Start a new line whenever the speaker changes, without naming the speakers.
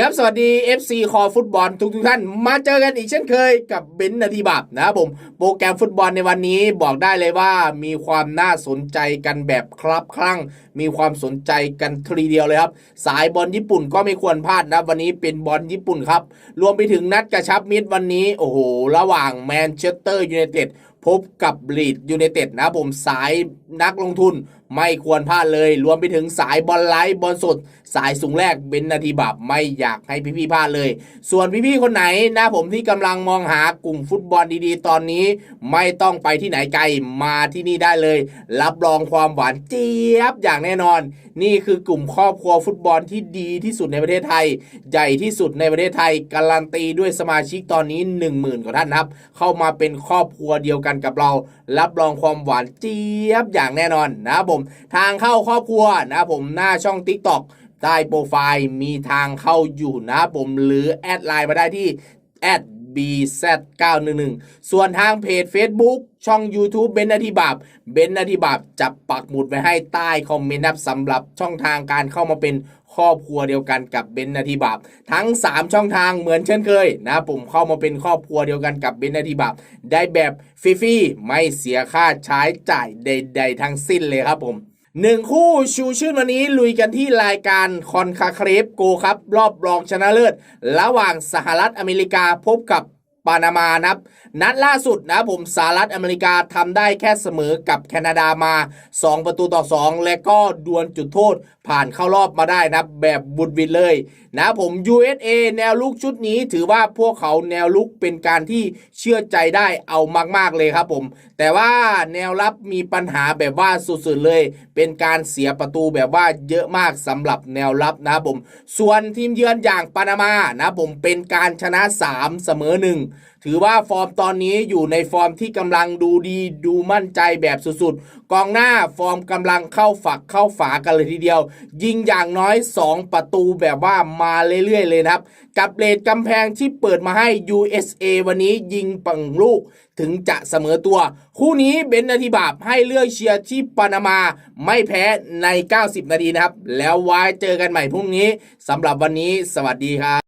ครับสวัสดี FC คอฟุตบอลทุกทุกท่าน มาเจอกันอีกเช่นเคยกับเบนนาทีบับนะครับผมโปรแกรมฟุตบอลในวันนี้บอกได้เลยว่ามีความน่าสนใจกันแบบครับคลั่ง มีความสนใจกันทีเดียวเลยครับ สายบอลญี่ปุ่นก็ไม่ควรพลาดนะวันนี้เป็นบอลญี่ปุ่นครับ รวมไปถึงนัดกระชับมิตรวันนี้ โอ้โห ระหว่างแมนเชสเตอร์ยูไนเต็ด พบกับลีดยูไนเต็ดนะผมสายนักลงทุนไม่ควรพลาดเลย รวมไปถึงสายบอลไลท์บอลสด สายสูงแรกเบนนาทีบับไม่อยากให้พี่ๆพลาดเลย ส่วนพี่ๆคนไหนนะผมที่กำลังมองหากลุ่มฟุตบอลดีๆ ตอนนี้ ไม่ต้องไปที่ไหนไกลมาที่นี่ได้เลย รับรองความหวานเจี๊ยบอย่างแน่นอน นี่คือกลุ่มครอบครัวฟุตบอลที่ดีที่สุดในประเทศไทย ใหญ่ที่สุดในประเทศไทย การันตีด้วยสมาชิกตอนนี้ 1 0,000กว่าท่านครับ เข้ามาเป็นครอบครัวเดียวกันกับเรา รับรองความหวานเจี๊ยบอย่างแน่นอนนะครับผม ทางเข้าครอบครัวนะครับผมหน้าช่อง TikTok ใต้โปรไฟล์มีทางเข้าอยู่นะครับผมหรือแอดไลน์มาได้ที่แอด BZ911 ส่วนทางเพจ Facebook ช่อง YouTube เบนนาทีบาบเบนนาทีบาบจะปักหมุดไว้ให้ใต้คอมเมนต์นะครับสำหรับช่องทางการเข้ามาเป็นครอบครัวเดียวกันกับเบนนาทีบาบทั้ง 3 ช่องทางเหมือนเช่นเคยนะผมเข้ามาเป็นครอบครัวเดียวกันกับเบนนาทีบาบได้แบบฟรีๆไม่เสียค่าใช้จ่ายใด ๆ ทั้งสิ้นเลยครับผม หนึ่งคู่ชูชื่นวันนี้ลุยกันที่รายการคอนคาเครฟโกครับ รอบรองชนะเลิศ ระหว่างสหรัฐอเมริกาพบกับ ปานามานะครับ นัดล่าสุดนะผมสหรัฐอเมริกาทำได้แค่เสมอกับแคนาดามา 2 ประตูต่อ 2 และก็ดวลจุดโทษผ่านเข้ารอบมาได้นะแบบบุดวิดเลยนะผม USA แนวลุกชุดนี้ถือว่าพวกเขาแนวลุกเป็นการที่เชื่อใจได้เอามาก ๆ เลยครับผม แต่ว่าแนวรับมีปัญหาแบบว่าสุดๆเลย เป็นการเสียประตูแบบว่าเยอะมากสำหรับแนวรับนะผม ส่วนทีมเยือนอย่างปานามานะผมเป็นการชนะ 3 เสมอ1ถือว่าฟอร์มตอนนี้อยู่ในฟอร์มที่กำลังดูดีดูมั่นใจแบบสุดๆ กองหน้าฟอร์มกำลังเข้าฝักเข้าฝากันเลยทีเดียว ยิงอย่างน้อย 2 ประตูแบบว่ามาเรื่อยๆ เลยนะครับ กับเลดกำแพงที่เปิดมาให้ USA วันนี้ยิงปังลูกถึงจะเสมอตัว คู่นี้เบนนาทีบาบให้เลือกเชียร์ที่ปานามาไม่แพ้ใน 90 นาทีนะครับ แล้วไว้เจอกันใหม่พรุ่งนี้สำหรับวันนี้สวัสดีครับ